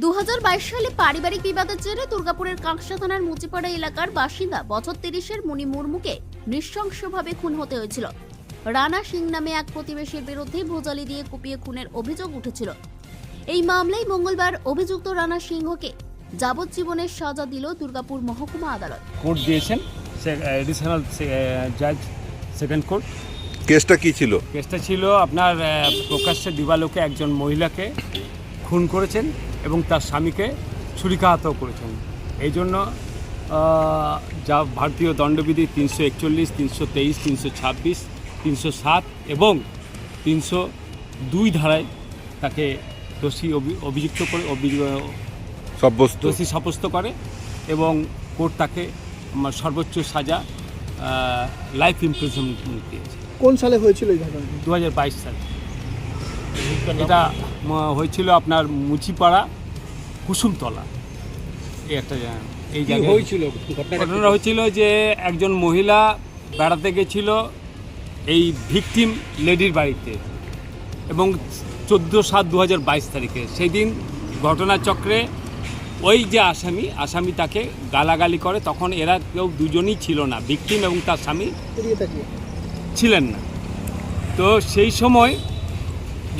দু হাজার বাইশ সালে পারিবারিক বিবাদের জেরে দুর্গাপুরের কাঁকসা থানার মুচিপাড়া এলাকার বাসিন্দা বছর তিরিশের মণি মুর্মুকে নৃশংসভাবে খুন হতে হয়েছিল। রানা সিং নামে এক প্রতিবেশীর বিরুদ্ধে ভোজালি দিয়ে কুপিয়ে খুনের অভিযোগ উঠেছিল। এই মামলায় মঙ্গলবার অভিযুক্ত রানা সিংহকে যাবজ্জীবনের সাজা দিল দুর্গাপুর মহকুমা আদালত। কোর্ট দিয়েছেন এডিশনাল জাজ সেকেন্ড কোর্ট কেসটা কি ছিল? কেসটা ছিল আপনার প্রকাশ্যে দিবালোকে একজন মহিলাকে খুন করেছেন। এবং তার স্বামীকে ছুরিকাহত করেছেন। এই জন্য যা ভারতীয় দণ্ডবিধি তিনশো একচল্লিশ তিনশো তেইশ তিনশো ছাব্বিশ তিনশো সাত এবং তিনশো দুই ধারায় তাকে দোষী অভি- অভিযুক্ত করে অভি- সাব্যস্ত। দোষী সাব্যস্ত করে এবং কোর্ট তাকে উম, সর্বোচ্চ সাজা লাইফ ইমপ্রিজনমেন্ট দিয়েছে। কোন সালে হয়েছিল এই ঘটনা দু হাজার বাইশ সালে। এটা হয়েছিল আপনার মুচিপাড়া কুসুমতলা। এই একটা জায়গা- এই জায়গায়। হয়েছিল? ঘটনা হয়েছিল যে একজন মহিলা বেড়াতে গেছিল এই ভিকটিম লেডির বাড়িতে এবং চোদ্দ সাত দু হাজার বাইশ তারিখে। সেই দিন ঘটনাচক্রে ওই যে আসামি আসামি তাকে গালাগালি করে তখন এরা কেউ দুজনই ছিল না ভিকটিম এবং তার স্বামী ছিলেন না। তো সেই সময়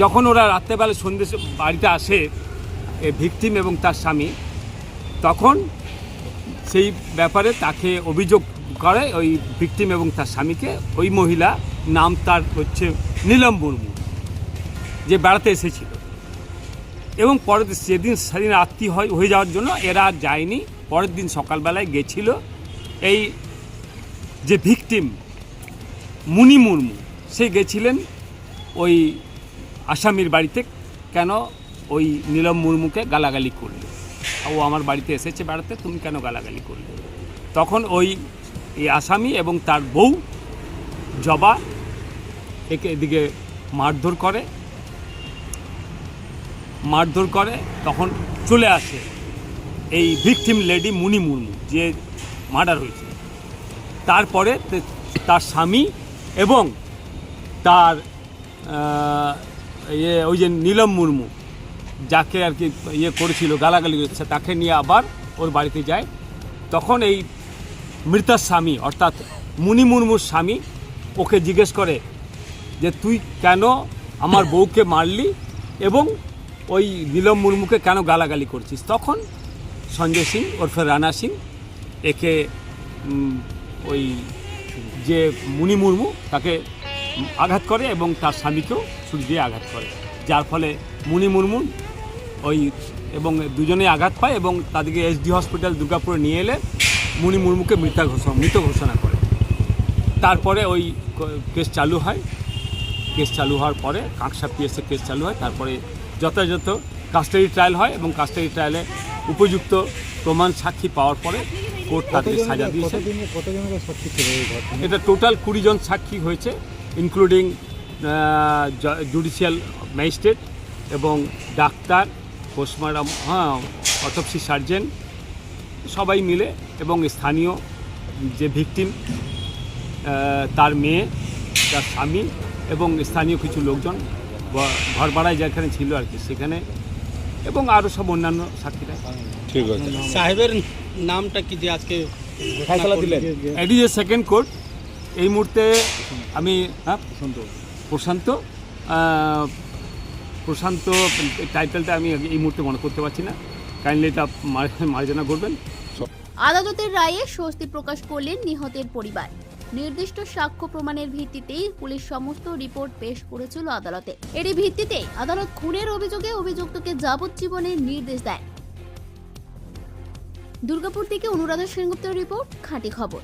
যখন ওরা রাত্রেবেলা সন্ধ্যে বাড়িতে আসে, এ ভিকটিম এবং তার স্বামী, তখন সেই ব্যাপারে তাকে অভিযোগ করে ওই ভিকটিম এবং তার স্বামীকে। ওই মহিলা নাম তার হচ্ছে নীলম মুর্মু, যে বেড়াতে এসেছিল। এবং পরের সেদিন সেদিন রাত্রি হয়, হয়ে যাওয়ার জন্য এরা যায়নি। পরের দিন সকালবেলায় গেছিল এই যে ভিকটিম মুনি মুর্মু, সে গেছিলেন ওই আসামির বাড়িতে কেন ওই নীলম মুর্মুকে গালাগালি করলে? ও আমার বাড়িতে এসেছে বেড়াতে, তুমি কেন গালাগালি করলে? তখন ওই এই আসামি এবং তার বউ জবা একে এদিকে মারধর করে মারধর করে, তখন চলে আসে এই ভিকটিম লেডি মুনি মুর্মু, যে মার্ডার হয়েছে। তারপরে তার স্বামী এবং তার ইয়ে ওই যে নীলম মুর্মু, যাকে আর কি ইয়ে করেছিল, গালাগালি করেছে তাকে নিয়ে আবার ওর বাড়িতে যায়। তখন এই মৃতার স্বামী, অর্থাৎ মুনি মুর্মুর স্বামী, ওকে জিজ্ঞেস করে যে, তুই কেন আমার বউকে মারলি এবং ওই নীলম মুর্মুকে কেন গালাগালি করছিস? তখন সঞ্জয় সিং, ওরফে রানা সিং, একে ওই যে মুনি মুর্মু, তাকে আঘাত করে এবং তার স্বামীকেও ছুরি দিয়ে আঘাত করে। যার ফলে মুনি মুর্মু ওই এবং দুজনে আঘাত পায় এবং তাদেরকে এসডি হসপিটাল দুর্গাপুরে নিয়ে এলে মুনি মুর্মুকে মৃত ঘোষণা মৃত ঘোষণা করে। তারপরে ওই কেস চালু হয়। কেস চালু হওয়ার পরে কাঁকসা পিএসএ কেস চালু হয়। তারপরে যথাযথ কাস্টাডি ট্রায়াল হয় এবং কাস্টাডি ট্রায়ালে উপযুক্ত প্রমাণ সাক্ষী পাওয়ার পরে কোর্ট তাদেরকে সাজা দিয়েছে। এটা টোটাল কুড়ি জন সাক্ষী হয়েছে। ইনক্লুডিং জুডিশিয়াল ম্যাজিস্ট্রেট এবং ডাক্তার পোস্টমার্টম হ্যাঁ অটপসি সার্জেন সবাই মিলে এবং স্থানীয় যে ভিকটিম তার মেয়ে তার স্বামী এবং স্থানীয় কিছু লোকজন ঘর ভাড়ায় যেখানে ছিল আর কি সেখানে এবং আরও সব অন্যান্য সাক্ষীরা। ঠিক আছে। সাহেবের নামটা কি যে আজকে দিলেন। এট এ সেকেন্ড কোর্ট এই মুহূর্তে আমি হ্যাঁ? প্রশান্ত। আহ, প্রশান্ত টাইটেলটা আমি এই মুহূর্তে মনে করতে পারছি না। কাইন্ডলি এটা মার্জনা করবেন। আদালতের রায়ে স্বস্তি প্রকাশ করলেন নিহতের পরিবার। নির্দিষ্ট সাক্ষ্য প্রমাণের ভিত্তিতেই পুলিশ সমস্ত রিপোর্ট পেশ করেছিল আদালতে। এরই ভিত্তিতে আদালত খুনের অভিযোগে অভিযুক্তকে যাবজ্জীবনের নির্দেশ দেয়। দুর্গাপুর থেকে অনুরাধা সেনগুপ্তের রিপোর্ট খাঁটি খবর।